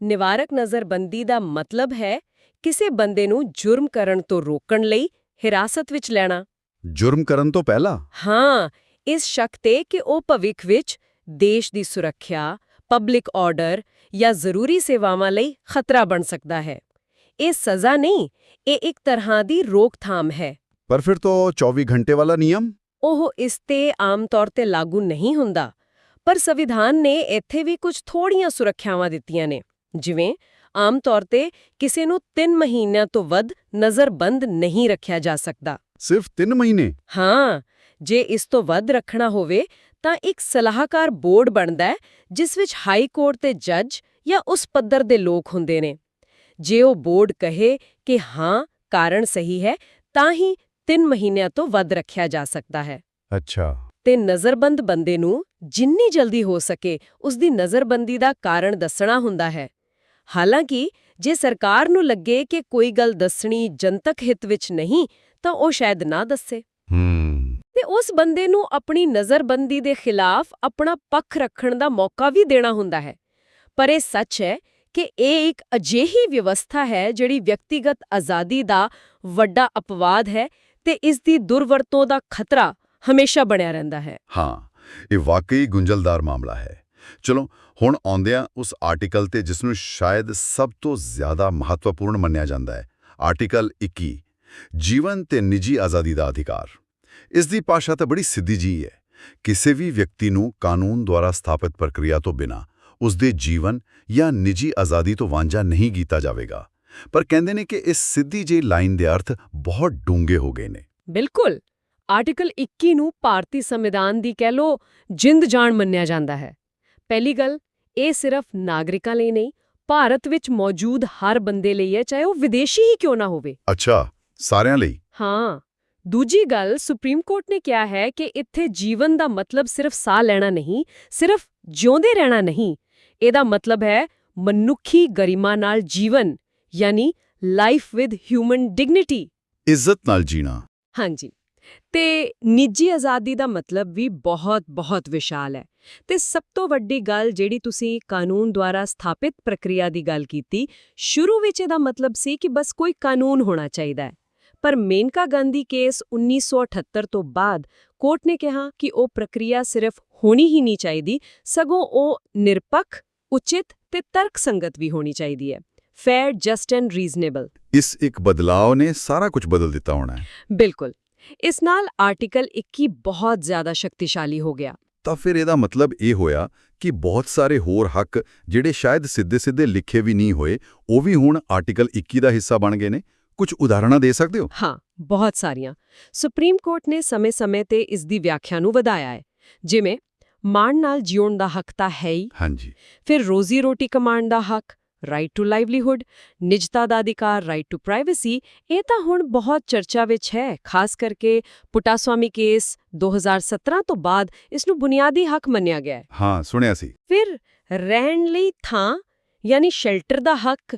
ਨਿਵਾਰਕ ਨਜ਼ਰਬੰਦੀ ਦਾ ਮਤਲਬ ਹੈ ਕਿਸੇ ਬੰਦੇ ਨੂੰ ਜੁਰਮ ਕਰਨ ਤੋਂ ਰੋਕਣ ਲਈ ਹਿਰਾਸਤ ਵਿੱਚ ਲੈਣਾ। ਜੁਰਮ ਕਰਨ ਤੋਂ ਪਹਿਲਾਂ? ਹਾਂ ਇਸ ਸ਼ੱਕ ਤੇ ਕਿ ਉਹ ਭਵਿੱਖ ਵਿੱਚ ਦੇਸ਼ ਦੀ ਸੁਰੱਖਿਆ ਪਬਲਿਕ ਆਰਡਰ ਜਾਂ ਜ਼ਰੂਰੀ ਸੇਵਾਵਾਂ ਲਈ ਖਤਰਾ ਬਣ ਸਕਦਾ ਹੈ। ਇਹ ਸਜ਼ਾ ਨਹੀਂ ਇਹ ਇੱਕ ਤਰ੍ਹਾਂ ਦੀ ਰੋਕਥਾਮ ਹੈ। ਪਰ ਫਿਰ ਤੋਂ 24 ਘੰਟੇ ਵਾਲਾ ਨਿਯਮ? ਉਹ ਇਸ ਤੇ ਆਮ ਤੌਰ ਤੇ ਲਾਗੂ ਨਹੀਂ ਹੁੰਦਾ ਪਰ ਸੰਵਿਧਾਨ ਨੇ ਇੱਥੇ ਵੀ ਕੁਝ ਥੋੜੀਆਂ ਸੁਰੱਖਿਆਵਾਂ ਦਿੱਤੀਆਂ ਨੇ ਜਿਵੇਂ ਆਮ ਤੌਰ ਤੇ ਕਿਸੇ ਨੂੰ 3 ਮਹੀਨਿਆਂ ਤੋਂ ਵੱਧ ਨਜ਼ਰਬੰਦ ਨਹੀਂ ਰੱਖਿਆ ਜਾ ਸਕਦਾ। ਸਿਰਫ 3 ਮਹੀਨੇ? ਹਾਂ ਜੇ ਇਸ ਤੋਂ ਵੱਧ ਰੱਖਣਾ ਹੋਵੇ ਤਾਂ ਇੱਕ ਸਲਾਹਕਾਰ ਬੋਰਡ ਬਣਦਾ ਹੈ ਜਿਸ ਵਿੱਚ ਹਾਈ ਕੋਰਟ ਦੇ ਜੱਜ ਜਾਂ ਉਸ ਪੱਧਰ ਦੇ ਲੋਕ ਹੁੰਦੇ ਨੇ। ਜੇ ਉਹ ਬੋਰਡ ਕਹੇ ਕਿ ਹਾਂ ਕਾਰਨ ਸਹੀ ਹੈ ਤਾਂ ਹੀ 3 ਮਹੀਨਿਆਂ ਤੋਂ ਵੱਧ ਰੱਖਿਆ ਜਾ ਸਕਦਾ ਹੈ। ਅੱਛਾ। ਤੇ ਨਜ਼ਰਬੰਦ ਬੰਦੇ ਨੂੰ ਜਿੰਨੀ ਜਲਦੀ ਹੋ ਸਕੇ ਉਸ ਦੀ ਨਜ਼ਰਬੰਦੀ ਦਾ ਕਾਰਨ ਦੱਸਣਾ ਹੁੰਦਾ ਹੈ। ਹਾਲਾਂਕਿ ਜੇ ਸਰਕਾਰ ਨੂੰ ਲੱਗੇ ਕਿ ਕੋਈ ਗੱਲ ਦੱਸਣੀ ਜਨਤਕ ਹਿੱਤ ਵਿੱਚ ਨਹੀਂ ਤਾਂ ਉਹ ਸ਼ਾਇਦ ਨਾ ਦੱਸੇ। ਹੂੰ। ਤੇ ਉਸ ਬੰਦੇ ਨੂੰ ਆਪਣੀ ਨਜ਼ਰਬੰਦੀ ਦੇ ਖਿਲਾਫ ਆਪਣਾ ਪੱਖ ਰੱਖਣ ਦਾ ਮੌਕਾ ਵੀ ਦੇਣਾ ਹੁੰਦਾ ਹੈ। ਪਰ ਇਹ ਸੱਚ ਹੈ ਕਿ ਇਹ ਇੱਕ ਅਜਿਹੀ ਵਿਵਸਥਾ ਹੈ ਜਿਹੜੀ ਵਿਅਕਤੀਗਤ ਆਜ਼ਾਦੀ ਦਾ ਵੱਡਾ ਅਪਵਾਦ ਹੈ ਤੇ ਇਸ ਦੀ ਦੁਰਵਰਤੋਂ ਦਾ ਖਤਰਾ ਹਮੇਸ਼ਾ ਬਣਿਆ ਰਹਿੰਦਾ ਹੈ। ਹਾਂ, ਇਹ ਵਾਕਈ ਗੁੰਝਲਦਾਰ ਮਾਮਲਾ ਹੈ। ਚਲੋ, ਹੁਣ ਆਉਂਦਿਆਂ ਉਸ ਆਰਟੀਕਲ ਤੇ ਜਿਸ ਨੂੰ ਸ਼ਾਇਦ ਸਭ ਤੋਂ ਜ਼ਿਆਦਾ ਮਹੱਤਵਪੂਰਨ ਮੰਨਿਆ ਜਾਂਦਾ ਹੈ, ਆਰਟੀਕਲ 21 ਜੀਵਨ ਤੇ ਨਿੱਜੀ ਆਜ਼ਾਦੀ ਦਾ ਅਧਿਕਾਰ। ਇਸ ਦੀ ਭਾਸ਼ਾ ਤਾਂ ਬੜੀ ਸਿੱਧੀ ਜੀ ਹੈ। ਕਿਸੇ ਵੀ ਵਿਅਕਤੀ ਨੂੰ ਕਾਨੂੰਨ ਦੁਆਰਾ ਸਥਾਪਿਤ ਪ੍ਰਕਿਰਿਆ ਤੋਂ ਬਿਨਾ ਉਸ ਦੇ ਜੀਵਨ ਜਾਂ ਨਿੱਜੀ ਆਜ਼ਾਦੀ ਤੋਂ ਵਾਂਝਾ ਨਹੀਂ ਕੀਤਾ ਜਾਵੇਗਾ। ਪਰ ਕਹਿੰਦੇ ਨੇ ਕਿ ਇਸ ਸਿੱਧੀ ਜਿਹੀ ਲਾਈਨ ਦੇ ਅਰਥ ਬਹੁਤ ਡੂੰਘੇ ਹੋ ਗਏ ਨੇ। ਬਿਲਕੁਲ। ਆਰਟੀਕਲ 21 ਨੂੰ ਭਾਰਤੀ ਸੰਵਿਧਾਨ ਦੀ ਕਹਿ ਲੋ ਜਿੰਦ ਜਾਨ ਮੰਨਿਆ ਜਾਂਦਾ ਹੈ। ਪਹਿਲੀ ਗੱਲ ਇਹ ਸਿਰਫ ਨਾਗਰਿਕਾਂ ਲਈ ਨਹੀਂ ਭਾਰਤ ਵਿੱਚ ਮੌਜੂਦ ਹਰ ਬੰਦੇ ਲਈ ਹੈ ਚਾਹੇ ਉਹ ਵਿਦੇਸ਼ੀ ਹੀ ਕਿਉਂ ਨਾ ਹੋਵੇ। ਅੱਛਾ ਸਾਰਿਆਂ ਲਈ? ਹਾਂ। ਦੂਜੀ ਗੱਲ ਸੁਪਰੀਮ ਕੋਰਟ ਨੇ ਕਿਹਾ ਹੈ ਕਿ ਇੱਥੇ ਜੀਵਨ ਦਾ ਮਤਲਬ ਸਿਰਫ ਸਾਹ ਲੈਣਾ ਨਹੀਂ ਸਿਰਫ ਜਿਉਂਦੇ ਰਹਿਣਾ ਨਹੀਂ। ਇਹਦਾ ਮਤਲਬ ਹੈ ਮਨੁੱਖੀ ਗਰਿਮਾ ਨਾਲ ਜੀਵਨ ਯਾਨੀ ਲਾਈਫ ਵਿਦ ਹਿਊਮਨ ਡਿਗਨਿਟੀ ਇੱਜ਼ਤ ਨਾਲ ਜੀਣਾ। ਹਾਂਜੀ। ਤੇ ਨਿੱਜੀ ਆਜ਼ਾਦੀ ਦਾ ਮਤਲਬ ਵੀ ਬਹੁਤ ਬਹੁਤ ਵਿਸ਼ਾਲ ਹੈ। ਤੇ ਸਭ ਤੋਂ ਵੱਡੀ ਗੱਲ ਜਿਹੜੀ ਤੁਸੀਂ ਕਾਨੂੰਨ ਦੁਆਰਾ ਸਥਾਪਿਤ ਪ੍ਰਕਿਰਿਆ ਦੀ ਗੱਲ ਕੀਤੀ ਸ਼ੁਰੂ ਵਿੱਚ ਇਹਦਾ ਮਤਲਬ ਸੀ ਕਿ ਬਸ ਕੋਈ ਕਾਨੂੰਨ ਹੋਣਾ ਚਾਹੀਦਾ ਹੈ। ਪਰ ਮੇਨਕਾ ਗਾਂਧੀ ਕੇਸ 1978 ਤੋਂ ਬਾਅਦ ਕੋਰਟ ਨੇ ਕਿਹਾ ਕਿ ਉਹ ਪ੍ਰਕਿਰਿਆ ਸਿਰਫ ਹੋਣੀ ਹੀ ਨਹੀਂ ਚਾਹੀਦੀ ਸਗੋਂ ਉਹ ਨਿਰਪੱਖ ਉਚਿਤ ਤੇ ਤਰਕਸੰਗਤ ਵੀ ਹੋਣੀ ਚਾਹੀਦੀ ਹੈ। ਫੇਅਰ ਜਸਟ ਐਂਡ ਰੀਜ਼ਨੇਬਲ ਇਸ ਇੱਕ ਬਦਲਾਅ ਨੇ ਸਾਰਾ ਕੁਝ ਬਦਲ ਦਿੱਤਾ ਹੋਣਾ ਹੈ। ਬਿਲਕੁਲ। ਇਸ ਨਾਲ ਆਰਟੀਕਲ 21 ਬਹੁਤ ਜ਼ਿਆਦਾ ਸ਼ਕਤੀਸ਼ਾਲੀ ਹੋ ਗਿਆ। ਤਾਂ ਫਿਰ ਇਹਦਾ ਮਤਲਬ ਇਹ ਹੋਇਆ ਕਿ ਬਹੁਤ ਸਾਰੇ ਹੋਰ ਹੱਕ ਜਿਹੜੇ ਸ਼ਾਇਦ ਸਿੱਧੇ-ਸਿੱਧੇ ਲਿਖੇ ਵੀ ਨਹੀਂ ਹੋਏ ਉਹ ਵੀ ਹੁਣ ਆਰਟੀਕਲ 21 ਦਾ ਹਿੱਸਾ ਬਣ ਗਏ ਨੇ। ਕੁਝ ਉਦਾਹਰਣਾਂ ਦੇ ਸਕਦੇ ਹੋ? ਹਾਂ ਬਹੁਤ ਸਾਰੀਆਂ। ਸੁਪਰੀਮ ਕੋਰਟ ਨੇ ਸਮੇਂ-ਸਮੇਂ ਤੇ ਇਸ ਦੀ ਵਿਆਖਿਆ ਨੂੰ ਵਧਾਇਆ ਹੈ। ਜਿਵੇਂ ਮਾਣ ਨਾਲ ਜਿਉਣ ਦਾ ਹੱਕ ਤਾਂ ਹੈ ਹੀ। ਹਾਂਜੀ। ਫਿਰ ਰੋਜ਼ੀ ਰੋਟੀ ਕਮਾਉਣ ਦਾ ਹੱਕ ਰਾਈਟ ਟੂ ਲਾਈਵਲੀਹੁੱਡ ਨਿਜਤਾ ਦਾ ਅਧਿਕਾਰ ਰਾਈਟ ਟੂ ਪ੍ਰਾਈਵੇਸੀ ਇਹ ਤਾਂ ਹੁਣ ਬਹੁਤ ਚਰਚਾ ਵਿੱਚ ਹੈ। ਖਾਸ ਕਰਕੇ ਪੁਟਾਸਵਾਮੀ ਕੇਸ 2017 ਤੋਂ ਬਾਅਦ ਇਸ ਨੂੰ ਬੁਨਿਆਦੀ ਹੱਕ ਮੰਨਿਆ ਗਿਆ ਹੈ। ਹਾਂ ਸੁਣਿਆ ਸੀ। ਫਿਰ ਰਹਿਣ ਲਈ ਥਾਂ ਯਾਨੀ ਸ਼ੈਲਟਰ ਦਾ ਹੱਕ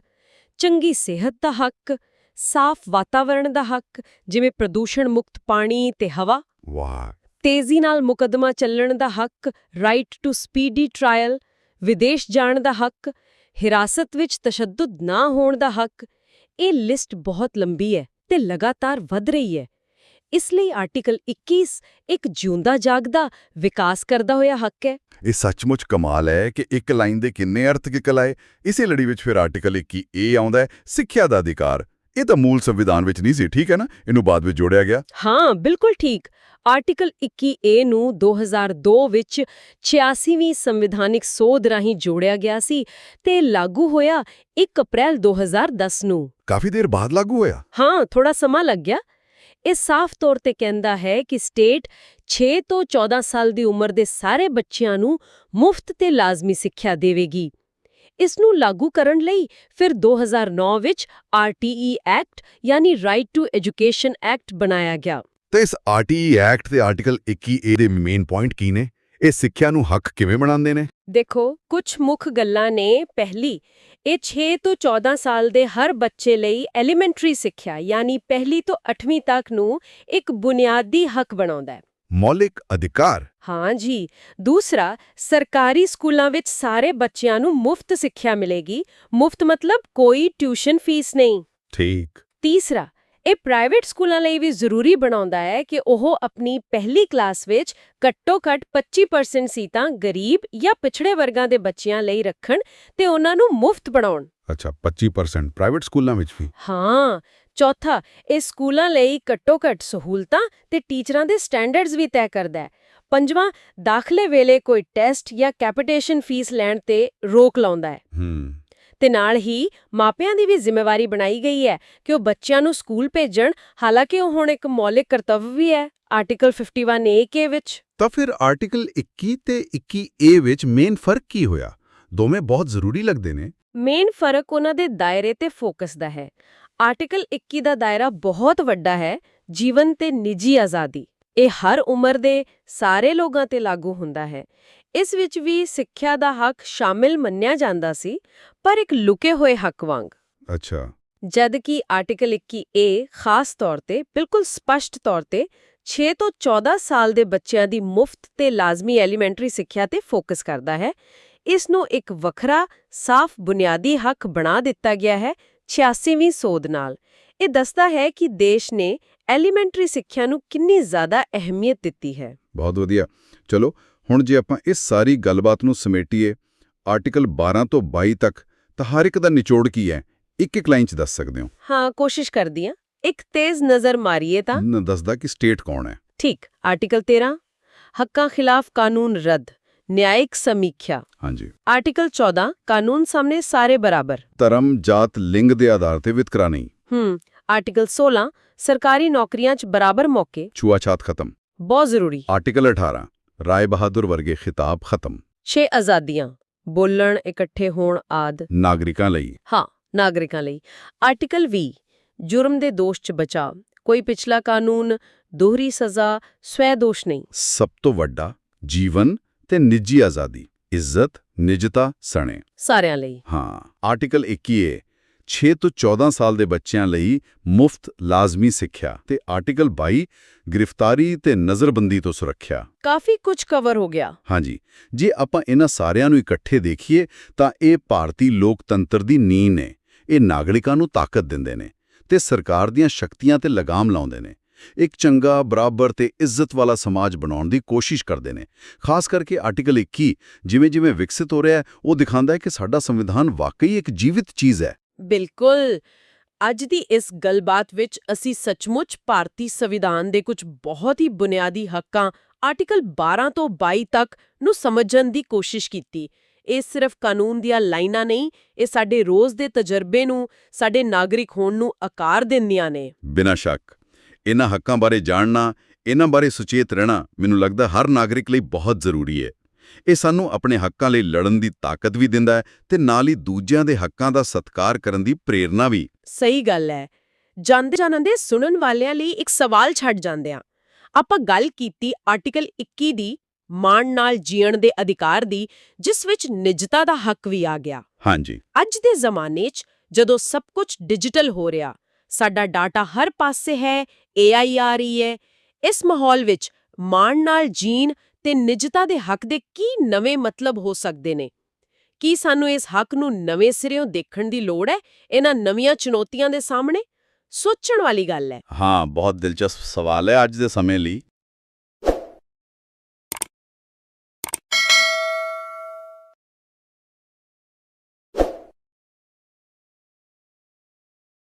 ਚੰਗੀ ਸਿਹਤ ਦਾ ਹੱਕ ਸਾਫ਼ ਵਾਤਾਵਰਣ ਦਾ ਹੱਕ ਜਿਵੇਂ ਪ੍ਰਦੂਸ਼ਣ ਮੁਕਤ ਪਾਣੀ ਤੇ ਹਵਾ। ਵਾਹ। ਤੇਜ਼ੀ ਨਾਲ ਮੁਕੱਦਮਾ ਚੱਲਣ ਦਾ ਹੱਕ ਰਾਈਟ ਟੂ ਸਪੀਡੀ ਟ੍ਰਾਇਲ ਵਿਦੇਸ਼ ਜਾਣ ਦਾ ਹੱਕ ਹਿਰਾਸਤ ਵਿੱਚ ਤਸ਼ੱਦਦ ਨਾ ਹੋਣ ਦਾ ਹੱਕ ਇਹ ਲਿਸਟ ਬਹੁਤ ਲੰਬੀ ਹੈ ਤੇ ਲਗਾਤਾਰ ਵਧ ਰਹੀ ਹੈ। ਇਸ ਲਈ ਆਰਟੀਕਲ 21 ਇੱਕ ਜਿਉਂਦਾ ਜਾਗਦਾ ਵਿਕਾਸ ਕਰਦਾ ਹੋਇਆ ਹੱਕ ਹੈ। ਇਹ ਸੱਚਮੁੱਚ ਕਮਾਲ ਹੈ ਕਿ ਇੱਕ ਲਾਈਨ ਦੇ ਕਿੰਨੇ ਅਰਥ ਕਿਕਲ ਆਏ। ਇਸੇ ਲੜੀ ਵਿੱਚ ਫਿਰ ਆਰਟੀਕਲ 21 ਇਹ ਆਉਂਦਾ ਹੈ ਸਿੱਖਿਆ ਦਾ ਅਧਿਕਾਰ। ਇਹ ਤਾਂ ਮੂਲ ਸੰਵਿਧਾਨ ਵਿੱਚ ਨਹੀਂ ਸੀ ਠੀਕ ਹੈ ਨਾ? ਇਹਨੂੰ ਬਾਅਦ ਵਿੱਚ ਜੋੜਿਆ ਗਿਆ। ਹਾਂ ਬਿਲਕੁਲ ਠੀਕ। ਆਰਟੀਕਲ 21A ਨੂੰ 2002 ਵਿੱਚ 86ਵੀਂ ਸੰਵਿਧਾਨਿਕ ਸੋਧ ਰਾਹੀਂ ਜੋੜਿਆ ਗਿਆ ਸੀ ਤੇ ਲਾਗੂ ਹੋਇਆ 1 ਅਪ੍ਰੈਲ 2010 ਨੂੰ। ਕਾਫੀ ਦੇਰ ਬਾਅਦ ਲਾਗੂ ਹੋਇਆ? ਹਾਂ ਥੋੜਾ ਸਮਾਂ ਲੱਗ ਗਿਆ। ਇਹ ਸਾਫ਼ ਤੌਰ ਤੇ ਕਹਿੰਦਾ ਹੈ ਕਿ ਸਟੇਟ 6 ਤੋਂ 14 ਸਾਲ ਦੀ ਉਮਰ ਦੇ ਸਾਰੇ ਬੱਚਿਆਂ ਨੂੰ ਮੁਫਤ ਤੇ ਲਾਜ਼ਮੀ ਸਿੱਖਿਆ ਦੇਵੇਗੀ। ਇਸ ਨੂੰ ਲਾਗੂ ਕਰਨ ਲਈ ਫਿਰ 2009 ਵਿੱਚ ਆਰਟੀਈ ਐਕਟ ਯਾਨੀ ਰਾਈਟ ਟੂ ਐਜੂਕੇਸ਼ਨ ਐਕਟ ਬਣਾਇਆ ਗਿਆ। ਤੇ ਇਸ ਆਰਟੀਈ ਐਕਟ ਤੇ ਆਰਟੀਕਲ 21A ਦੇ ਮੇਨ ਪੁਆਇੰਟ ਕੀ ਨੇ? ਇਹ ਸਿੱਖਿਆ ਨੂੰ ਹੱਕ ਕਿਵੇਂ ਬਣਾਉਂਦੇ ਨੇ? ਦੇਖੋ ਕੁਝ ਮੁੱਖ ਗੱਲਾਂ ਨੇ। ਪਹਿਲੀ ਇਹ 6 ਤੋਂ 14 ਸਾਲ ਦੇ ਹਰ ਬੱਚੇ ਲਈ ਐਲੀਮੈਂਟਰੀ ਸਿੱਖਿਆ ਯਾਨੀ ਪਹਿਲੀ ਤੋਂ 8ਵੀਂ ਤੱਕ ਨੂੰ ਇੱਕ ਬੁਨਿਆਦੀ ਹੱਕ ਬਣਾਉਂਦਾ ਹੈ। ਮੌਲਿਕ ਅਧਿਕਾਰ। ਹਾਂ ਜੀ ਦੂਸਰਾ ਸਰਕਾਰੀ ਸਕੂਲਾਂ ਵਿੱਚ ਸਾਰੇ ਬੱਚਿਆਂ ਨੂੰ ਮੁਫਤ ਸਿੱਖਿਆ ਮਿਲੇਗੀ ਮੁਫਤ ਮਤਲਬ ਕੋਈ ਟਿਊਸ਼ਨ ਫੀਸ ਨਹੀਂ। ਠੀਕ। ਤੀਸਰਾ ਇਹ ਪ੍ਰਾਈਵੇਟ ਸਕੂਲਾਂ ਲਈ ਵੀ ਜ਼ਰੂਰੀ ਬਣਾਉਂਦਾ ਹੈ ਕਿ ਉਹ ਆਪਣੀ ਪਹਿਲੀ ਕਲਾਸ ਵਿੱਚ ਘੱਟੋ-ਘੱਟ 25% ਸੀਟਾਂ ਗਰੀਬ ਜਾਂ ਪਿਛੜੇ ਵਰਗਾਂ ਦੇ ਬੱਚਿਆਂ ਲਈ ਰੱਖਣ ਤੇ ਉਹਨਾਂ ਨੂੰ ਮੁਫਤ ਬਣਾਉਣ। ਅੱਛਾ 25% ਪ੍ਰਾਈਵੇਟ ਸਕੂਲਾਂ ਵਿੱਚ ਵੀ? ਹਾਂ ਚੌਥਾ ਇਹ ਸਕੂਲਾਂ ਲਈ ਘੱਟੋ-ਘੱਟ ਸਹੂਲਤਾਂ ਤੇ ਟੀਚਰਾਂ ਦੇ ਸਟੈਂਡਰਡਸ ਵੀ ਤੈਅ ਕਰਦਾ ਹੈ। ਪੰਜਵਾਂ ਦਾਖਲੇ ਵੇਲੇ ਕੋਈ ਟੈਸਟ ਜਾਂ ਕੈਪੀਟੇਸ਼ਨ ਫੀਸ ਲੈਣ ਤੇ ਰੋਕ ਲਾਉਂਦਾ ਹੈ। ਤੇ ਨਾਲ ਹੀ ਮਾਪਿਆਂ ਦੀ ਵੀ ਜ਼ਿੰਮੇਵਾਰੀ ਬਣਾਈ ਗਈ ਹੈ ਕਿ ਉਹ ਬੱਚਿਆਂ ਨੂੰ ਸਕੂਲ ਭੇਜਣ ਹਾਲਾਂਕਿ ਉਹ ਹੁਣ ਇੱਕ ਮੌਲਿਕ ਕਰਤੱਵ ਵੀ ਹੈ ਆਰਟੀਕਲ 51 ਏ ਕੇ ਵਿੱਚ। ਤਾਂ ਫਿਰ ਆਰਟੀਕਲ 21 ਤੇ 21A ਵਿੱਚ ਮੇਨ ਫ਼ਰਕ ਕੀ ਹੋਇਆ? ਦੋਵੇਂ ਬਹੁਤ ਜ਼ਰੂਰੀ ਲੱਗਦੇ ਨੇ। ਮੇਨ ਫ਼ਰਕ ਉਹਨਾਂ ਦੇ ਦਾਇਰੇ ਤੇ ਫੋਕਸ ਦਾ ਹੈ। ਆਰਟੀਕਲ 21 ਦਾ ਦਾਇਰਾ ਬਹੁਤ ਵੱਡਾ ਹੈ ਜੀਵਨ ਤੇ ਨਿੱਜੀ ਆਜ਼ਾਦੀ। ਇਹ ਹਰ ਉਮਰ ਦੇ ਸਾਰੇ ਲੋਕਾਂ ਤੇ ਲਾਗੂ ਹੁੰਦਾ ਹੈ। ਇਸ ਵਿੱਚ ਵੀ ਸਿੱਖਿਆ ਦਾ ਹੱਕ ਸ਼ਾਮਿਲ ਮੰਨਿਆ ਜਾਂਦਾ ਸੀ ਪਰ ਇੱਕ ਲੁਕੇ ਹੋਏ ਹੱਕ ਵਾਂਗ। ਅੱਛਾ। ਜਦ ਕਿ ਆਰਟੀਕਲ 21A ਖਾਸ ਤੌਰ ਤੇ ਬਿਲਕੁਲ ਸਪਸ਼ਟ ਤੌਰ ਤੇ 6 ਤੋਂ 14 ਸਾਲ ਦੇ ਬੱਚਿਆਂ ਦੀ ਮੁਫਤ ਤੇ ਲਾਜ਼ਮੀ ਐਲੀਮੈਂਟਰੀ ਸਿੱਖਿਆ ਤੇ ਫੋਕਸ ਕਰਦਾ ਹੈ। ਇਸ ਨੂੰ ਇੱਕ ਵੱਖਰਾ ਸਾਫ਼ ਬੁਨਿਆਦੀ ਹੱਕ ਬਣਾ ਦਿੱਤਾ ਗਿਆ ਹੈ 86ਵੀਂ ਸੋਧ ਨਾਲ। ਇਹ ਦੱਸਦਾ ਹੈ ਕਿ ਦੇਸ਼ ਨੇ ਐਲੀਮੈਂਟਰੀ ਸਿੱਖਿਆ ਨੂੰ ਕਿੰਨੀ ਜ਼ਿਆਦਾ ਅਹਿਮੀਅਤ ਦਿੱਤੀ ਹੈ। ਬਹੁਤ ਵਧੀਆ। ਚਲੋ ਹੁਣ ਜੇ ਆਪਾਂ ਇਸ ਸਾਰੀ ਗੱਲਬਾਤ ਨੂੰ ਸਮੇਟੀਏ ਆਰਟੀਕਲ 12 ਤੋਂ 22 ਤੱਕ ਤਾਂ ਹਰ ਇੱਕ ਦਾ ਨਿਚੋੜ ਕੀ ਹੈ? ਇੱਕ ਇੱਕ ਲਾਈਨ 'ਚ ਦੱਸ ਸਕਦੇ ਹੋ? ਹਾਂ ਕੋਸ਼ਿਸ਼ ਕਰਦੀ ਹਾਂ। ਇੱਕ ਤੇਜ਼ ਨਜ਼ਰ ਮਾਰੀਏ ਤਾਂ। ਦੱਸਦਾ ਕਿ ਸਟੇਟ ਕੌਣ ਹੈ। ਠੀਕ ਆਰਟੀਕਲ 13 ਹੱਕਾਂ ਖਿਲਾਫ ਕਾਨੂੰਨ ਰੱਦ। ਨਿਆਇਕ ਸਮੀਖਿਆ ਹਾਂਜੀ ਆਰਟੀਕਲ 14 ਕਾਨੂੰਨ ਸਾਹਮਣੇ ਸਾਰੇ ਬਰਾਬਰ ਧਰਮ ਜਾਤ ਲਿੰਗ ਦੇ ਆਧਾਰ ਤੇ ਵਿਤਕਰਾ ਨਹੀਂ ਹੂੰ ਆਰਟੀਕਲ 16 ਸਰਕਾਰੀ ਨੌਕਰੀਆਂ 'ਚ ਬਰਾਬਰ ਮੌਕੇ ਛੂਆਛਾਤ ਖਤਮ ਬਹੁਤ ਜ਼ਰੂਰੀ ਆਰਟੀਕਲ 18 ਰਾਏ ਬਹਾਦਰ ਵਰਗੇ ਖਿਤਾਬ ਖਤਮ 6 ਆਜ਼ਾਦੀਆਂ ਬੋਲਣ ਇਕੱਠੇ ਹੋਣ ਆਦ ਨਾਗਰਿਕਾਂ ਲਈ ਹਾਂ ਨਾਗਰਿਕਾਂ ਲਈ ਆਰਟੀਕਲ 20 ਜੁਰਮ ਦੇ ਦੋਸ਼ 'ਚ ਬਚਾਅ ਕੋਈ ਪਿਛਲਾ ਕਾਨੂੰਨ ਦੋਹਰੀ ਸਜ਼ਾ ਸਵੈ ਦੋਸ਼ ਨਹੀਂ ਸਭ ਤੋਂ ਵੱਡਾ ਜੀਵਨ ਤੇ ਨਿੱਜੀ ਆਜ਼ਾਦੀ ਇੱਜ਼ਤ ਨਿਜਤਾ ਸਣੇ। ਸਾਰਿਆਂ ਲਈ। ਹਾਂ ਆਰਟੀਕਲ 21 ਏ 6 ਤੋਂ 14 ਸਾਲ ਦੇ ਬੱਚਿਆਂ ਲਈ ਮੁਫਤ ਲਾਜ਼ਮੀ ਸਿੱਖਿਆ ਤੇ ਆਰਟੀਕਲ 22 ਗ੍ਰਿਫਤਾਰੀ ਤੇ ਨਜ਼ਰਬੰਦੀ ਤੋਂ ਸੁਰੱਖਿਆ। ਕਾਫੀ ਕੁਝ ਕਵਰ ਹੋ ਗਿਆ। ਹਾਂਜੀ ਜੇ ਆਪਾਂ ਇਹਨਾਂ ਸਾਰਿਆਂ ਨੂੰ ਇਕੱਠੇ ਦੇਖੀਏ ਤਾਂ ਇਹ ਭਾਰਤੀ ਲੋਕਤੰਤਰ ਦੀ ਨੀਂਹ ਨੇ। ਇਹ ਨਾਗਰਿਕਾਂ ਨੂੰ ਤਾਕਤ ਦਿੰਦੇ ਨੇ ਤੇ ਸਰਕਾਰ ਦੀਆਂ ਸ਼ਕਤੀਆਂ ਤੇ ਲਗਾਮ ਲਾਉਂਦੇ ਨੇ। ਇੱਕ ਚੰਗਾ ਬਰਾਬਰ ਤੇ ਇੱਜ਼ਤ ਵਾਲਾ ਸਮਾਜ ਬਣਾਉਣ ਦੀ ਕੋਸ਼ਿਸ਼ ਕਰਦੇ ਨੇ। ਖਾਸ ਕਰਕੇ ਆਰਟੀਕਲ 21 ਜਿਵੇਂ-ਜਿਵੇਂ ਵਿਕਸਿਤ ਹੋ ਰਿਹਾ ਹੈ ਉਹ ਦਿਖਾਉਂਦਾ ਹੈ ਕਿ ਸਾਡਾ ਸੰਵਿਧਾਨ ਵਾਕਈ ਇੱਕ ਜੀਵਿਤ ਚੀਜ਼ ਹੈ। ਬਿਲਕੁਲ। ਅੱਜ ਦੀ ਇਸ ਗੱਲਬਾਤ ਵਿੱਚ ਅਸੀਂ ਸੱਚਮੁੱਚ ਭਾਰਤੀ ਸੰਵਿਧਾਨ ਦੇ ਕੁਝ ਬਹੁਤ ਹੀ ਬੁਨਿਆਦੀ ਹੱਕਾਂ ਆਰਟੀਕਲ 12 ਤੋਂ 22 ਤੱਕ ਨੂੰ ਸਮਝਣ ਦੀ ਕੋਸ਼ਿਸ਼ ਕੀਤੀ। ਇਹ ਸਿਰਫ ਕਾਨੂੰਨ ਦੀਆਂ ਲਾਈਨਾਂ ਨਹੀਂ ਇਹ ਸਾਡੇ ਰੋਜ਼ ਦੇ ਤਜਰਬੇ ਨੂੰ ਸਾਡੇ ਨਾਗਰਿਕ ਹੋਣ ਨੂੰ ਆਕਾਰ ਦਿੰਦੀਆਂ ਨੇ। ਬਿਨਾਂ ਸ਼ੱਕ। ਇਹਨਾਂ ਹੱਕਾਂ ਬਾਰੇ ਜਾਣਨਾ ਇਹਨਾਂ ਬਾਰੇ ਸੁਚੇਤ ਰਹਿਣਾ ਮੈਨੂੰ ਲੱਗਦਾ ਹਰ ਨਾਗਰਿਕ ਲਈ ਬਹੁਤ ਜ਼ਰੂਰੀ ਹੈ। ਇਹ ਸਾਨੂੰ ਆਪਣੇ ਹੱਕਾਂ ਲਈ ਲੜਨ ਦੀ ਤਾਕਤ ਵੀ ਦਿੰਦਾ ਹੈ ਤੇ ਨਾਲ ਹੀ ਦੂਜਿਆਂ ਦੇ ਹੱਕਾਂ ਦਾ ਸਤਿਕਾਰ ਕਰਨ ਦੀ ਪ੍ਰੇਰਣਾ ਵੀ। ਸਹੀ ਗੱਲ ਹੈ। ਜਾਂਦੇ ਜਾਣਦੇ ਸੁਣਨ ਵਾਲਿਆਂ ਲਈ ਇੱਕ ਸਵਾਲ ਛੱਡ ਜਾਂਦੇ ਆ ਆਪਾਂ ਗੱਲ ਕੀਤੀ ਆਰਟੀਕਲ 21 ਦੀ ਮਾਣ ਨਾਲ ਜੀਣ ਦੇ ਅਧਿਕਾਰ ਦੀ ਜਿਸ ਵਿੱਚ ਨਿਜਤਾ ਦਾ ਹੱਕ ਵੀ ਆ ਗਿਆ। ਹਾਂਜੀ। ਅੱਜ ਦੇ ਜ਼ਮਾਨੇ 'ਚ ਜਦੋਂ ਸਭ ਕੁਝ ਡਿਜੀਟਲ ਹੋ ਰਿਹਾ ਸਾਡਾ ਡਾਟਾ ਹਰ ਪਾਸੇ ਹੈ AI ਆ ਰਹੀ ਹੈ। ਇਸ ਮਾਹੌਲ ਵਿੱਚ ਮਾਣ ਨਾਲ ਜੀਣ ਤੇ ਨਿਜਤਾ ਦੇ ਹੱਕ ਦੇ ਕੀ ਨਵੇਂ ਮਤਲਬ ਹੋ ਸਕਦੇ ਨੇ? ਕੀ ਸਾਨੂੰ ਇਸ ਹੱਕ ਨੂੰ ਨਵੇਂ ਸਿਰਿਓਂ ਦੇਖਣ ਦੀ ਲੋੜ ਹੈ? ਇਹਨਾਂ ਨਵੀਆਂ ਚੁਣੌਤੀਆਂ ਦੇ ਸਾਹਮਣੇ? ਸੋਚਣ ਵਾਲੀ ਗੱਲ ਹੈ। ਹਾਂ, ਬਹੁਤ ਦਿਲਚਸਪ ਸਵਾਲ ਹੈ ਅੱਜ ਦੇ ਸਮੇਂ ਲਈ।